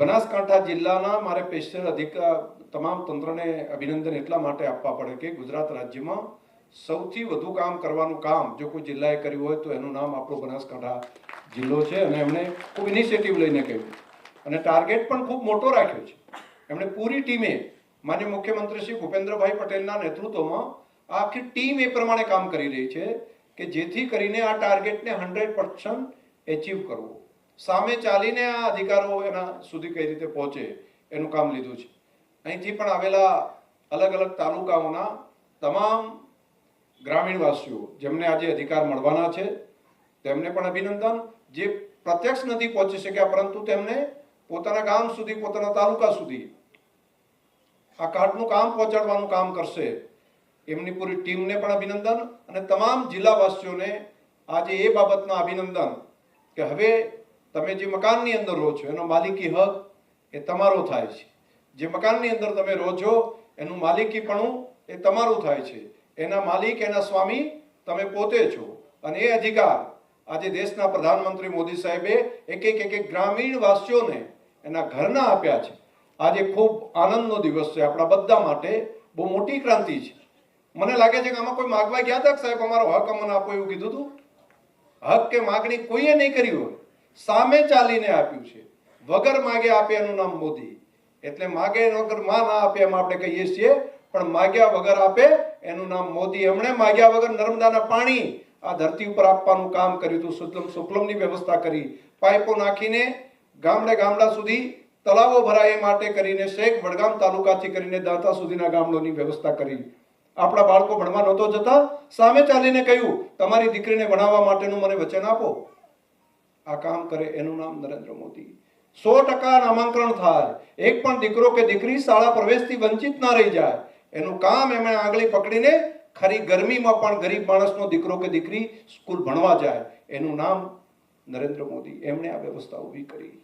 બનાસકાંઠા જિલ્લાના મારે સ્પેશિયલ અધિકાર, તમામ તંત્રને અભિનંદન એટલા માટે આપવા પડે કે ગુજરાત રાજ્યમાં સૌથી વધુ કામ કરવાનું કામ જો કોઈ જિલ્લાએ કર્યું હોય તો એનું નામ આપણો બનાસકાંઠા જિલ્લો છે અને એમણે ખૂબ ઇનિશિયેટિવ લઈને કહ્યું અને ટાર્ગેટ પણ ખૂબ મોટો રાખ્યો છે. એમણે પૂરી ટીમે, માન્ય મુખ્યમંત્રી શ્રી ભૂપેન્દ્રભાઈ પટેલના નેતૃત્વમાં આખી ટીમ એ પ્રમાણે કામ કરી રહી છે કે જેથી કરીને આ ટાર્ગેટને હંડ્રેડ પર્સન્ટ એચીવ કરવો. સામે ચાલીને આ અધિકારો એના સુધી કઈ રીતે પહોંચે એનું કામ લીધું છે. અહીંથી પણ આવેલા અલગ અલગ તાલુકાઓના તમામ ગ્રામીણવાસીઓ જેમને આજે અધિકાર મળવાના છે, તેમને પણ અભિનંદન. જે પ્રત્યક્ષ નથી પહોંચી શક્યા, પરંતુ તેમને પોતાના ગામ સુધી, પોતાના તાલુકા સુધી આ કાર્ડનું કામ પહોંચાડવાનું કામ કરશે. એમની પૂરી ટીમને પણ અભિનંદન અને તમામ જિલ્લાવાસીઓને આજે એ બાબતના અભિનંદન કે હવે તમે જે મકાનની અંદર રહો છો, એનો માલિકી હક એ તમારો થાય છે. જે મકાનની અંદર તમે રહો છો, એનું માલિકીપણું એ તમારું થાય છે. એના માલિક, એના સ્વામી તમે પોતે છો. અને એ અધિકાર આજે દેશના પ્રધાનમંત્રી મોદી સાહેબે એક એક એક એક ગ્રામીણ વાસીઓને એના ઘરના આપ્યા છે. આજે ખૂબ આનંદનો દિવસ છે આપણા બધા માટે. બહુ મોટી ક્રાંતિ છે. મને લાગે છે કે આમાં કોઈ માગવા ગયા હતા સાહેબ, અમારો હક અમને આપો એવું કીધું હતું હક કે માગણી કોઈએ નહીં કરી હોય? સામે ચાલીને આપ્યું છે. વગર માગે આપે એનું નામ મોદી. એટલે માગે વગરમાં ના આપે એમ આપણે કહીએ છીએ, પણ માગ્યા વગર આપે એનું નામ મોદી. એમણે માગ્યા વગર નર્મદાના પાણી આ ધરતી ઉપર આપવાનું કામ કર્યું હતું. સુતલમ સુફલમની વ્યવસ્થા કરી. પાઇપો નાખીને ગામડે ગામડા સુધી તળાવો ભરાય એ માટે કરીને શેખ વડગામ તાલુકાથી કરીને દાંતા સુધીના ગામડોની વ્યવસ્થા કરી. આપણા બાળકો ભણવા નહોતો જતા. સામે ચાલીને કહ્યું, તમારી દીકરીને ભણાવવા માટેનું મને વચન આપો. આ કામ કરે એનું નામ નરેન્દ્ર મોદી. સો ટકા નામાંકન થાય. એક પણ દીકરો કે દીકરી શાળા પ્રવેશથી વંચિત ના રહી જાય. એનું કામ એમણે આંગળી પકડીને ખરી ગરમીમાં પણ ગરીબ માણસનો દીકરો કે દીકરી સ્કૂલ ભણવા જાય. એનું નામ નરેન્દ્ર મોદી. એમણે આ વ્યવસ્થા ઊભી કરી.